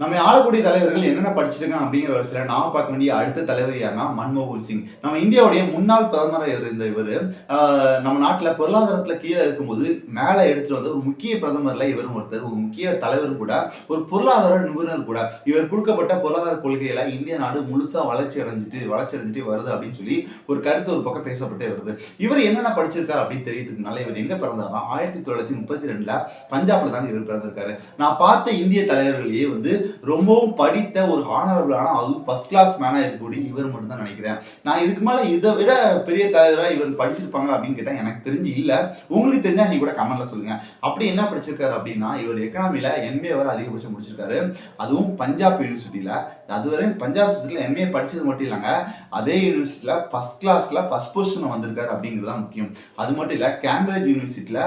நம்ம ஆளக்கூடிய தலைவர்கள் என்னென்ன படிச்சிருக்காங்க அப்படிங்கிற வரிசையில் நாம பார்க்க வேண்டிய அடுத்த தலைவர் யாருன்னா மன்மோகன் சிங். நம்ம இந்தியாவுடைய முன்னாள் பிரதமராக இருந்த இவர் நம்ம நாட்டில் பொருளாதாரத்தில் கீழே இருக்கும்போது மேலே எடுத்துட்டு வந்த ஒரு முக்கிய பிரதமர்ல இவரும் ஒருத்தர் ஒரு முக்கிய தலைவர் கூட ஒரு பொருளாதார நிபுணர் கூட. இவர் கொடுக்கப்பட்ட பொருளாதார கொள்கையில இந்திய நாடு முழுசா வளர்ச்சி அடைஞ்சிட்டு வளர்ச்சி அடைஞ்சிட்டு வருது அப்படின்னு சொல்லி ஒரு கருத்து ஒரு பக்கம் பேசப்பட்டே வருது. இவர் என்னென்ன படிச்சிருக்காரு அப்படின்னு தெரியறதுக்குனால இவர் எங்க பிறந்தாரா ஆயிரத்தி தொள்ளாயிரத்தி முப்பத்தி ரெண்டுல பஞ்சாப்ல தான் இவர் பிறந்திருக்காரு. நான் பார்த்த இந்திய தலைவர்களையே வந்து ரொம்பவும் படித்த ஒரு ஹானரபிளான அதுவும் ஃபர்ஸ்ட் கிளாஸ் மேனாக இருக்கக்கூடிய இவர் மட்டும் தான் நினைக்கிறேன். நான் இதுக்கு மேலே இதை விட பெரிய தலைவராக இவர் படிச்சிருப்பாங்க அப்படின்னு கேட்டால் எனக்கு தெரிஞ்சு இல்லை. உங்களுக்கு தெரிஞ்சால் நீ கூட கமெண்ட்ல சொல்லுங்க. அப்படி என்ன படிச்சிருக்காரு அப்படின்னா இவர் எக்கனாமியில் எம்ஏ வரை அதிகபட்சம் முடிச்சிருக்காரு. அதுவும் பஞ்சாப் யூனிவர்சிட்டியில் அதுவரை பஞ்சாப் யூனிவர்சிட்டியில் எம்ஏ படிச்சது மட்டும் இல்லைங்க. அதே யூனிவர்சிட்டியில் ஃபர்ஸ்ட் கிளாஸில் ஃபர்ஸ்ட் பொசிஷன் வந்திருக்காரு அப்படிங்கிறது தான் முக்கியம். அது மட்டும் இல்லை கேம்பிரிட்ஜ் யூனிவர்சிட்டியில்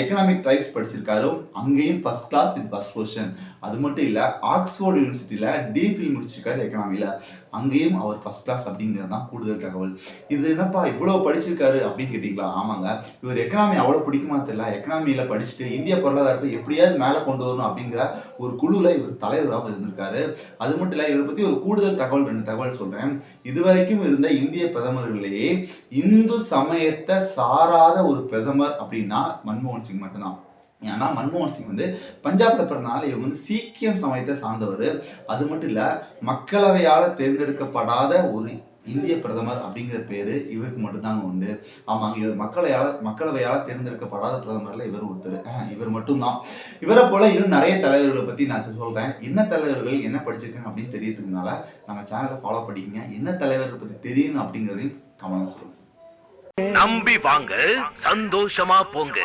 எக்கனாமிக் ட்ரைப்ஸ் படிச்சிருக்காரு. அங்கேயும் first class with first position அது மட்டும் இல்லை ஆக்ஸ்போர்ட் யூனிவர்சிட்டியில் டிஃபில் முடிச்சிருக்காரு எக்கனாமியில் அங்கேயும் அவர் ஃபஸ்ட் கிளாஸ் அப்படிங்கிறது தான் கூடுதல் தகவல். இது என்னப்பா இவ்வளோ படிச்சிருக்காரு அப்படின்னு கேட்டிங்களா? ஆமாங்க. இவர் எக்கனாமி அவ்வளோ பிடிக்குமா தெரியல. எக்கனாமியில் படிச்சுட்டு இந்திய பொருளாதாரத்தை எப்படியாவது மேலே கொண்டு வரணும் அப்படிங்கிற ஒரு குழுவில் இவர் தலைவராக இருந்திருக்காரு. அது மட்டும் இல்லை இவரை பற்றி ஒரு கூடுதல் தகவல் ரெண்டு தகவல் சொல்கிறேன் இதுவரைக்கும் இருந்த இந்திய பிரதமர்களிலேயே இந்து சமயத்தை சாராத ஒரு பிரதமர் அப்படின்னா மன்மோகன் சிங் மட்டும்தான். ஏன்னா மன்மோகன் சிங் வந்து பஞ்சாப்ல பிறந்தனால இவர் வந்து சீக்கியம் சமயத்தை சார்ந்தவர். அது மட்டும் இல்ல மக்களவையால் தேர்ந்தெடுக்கப்படாத ஒரு இந்திய பிரதமர் அப்படிங்கிற பேரு இவருக்கு மட்டும்தாங்க உண்டு. ஆமாங்க இவர் மக்களையால் மக்களவையால் தேர்ந்தெடுக்கப்படாத பிரதமர்ல இவர் ஒருத்தர். இவர் மட்டும்தான். இவரை போல இன்னும் நிறைய தலைவர்களை பத்தி நான் சொல்றேன். என்ன தலைவர்கள் என்ன படிச்சிருக்காங்க அப்படின்னு தெரியறதுக்குனால நம்ம சேனலை ஃபாலோ பண்ணிக்கங்க. என்ன தலைவர்கள் பத்தி தெரியணும் அப்படிங்கிறதையும் கமெண்ட்ல சொல்லுங்க. நம்பி வாங்க சந்தோஷமா போங்க.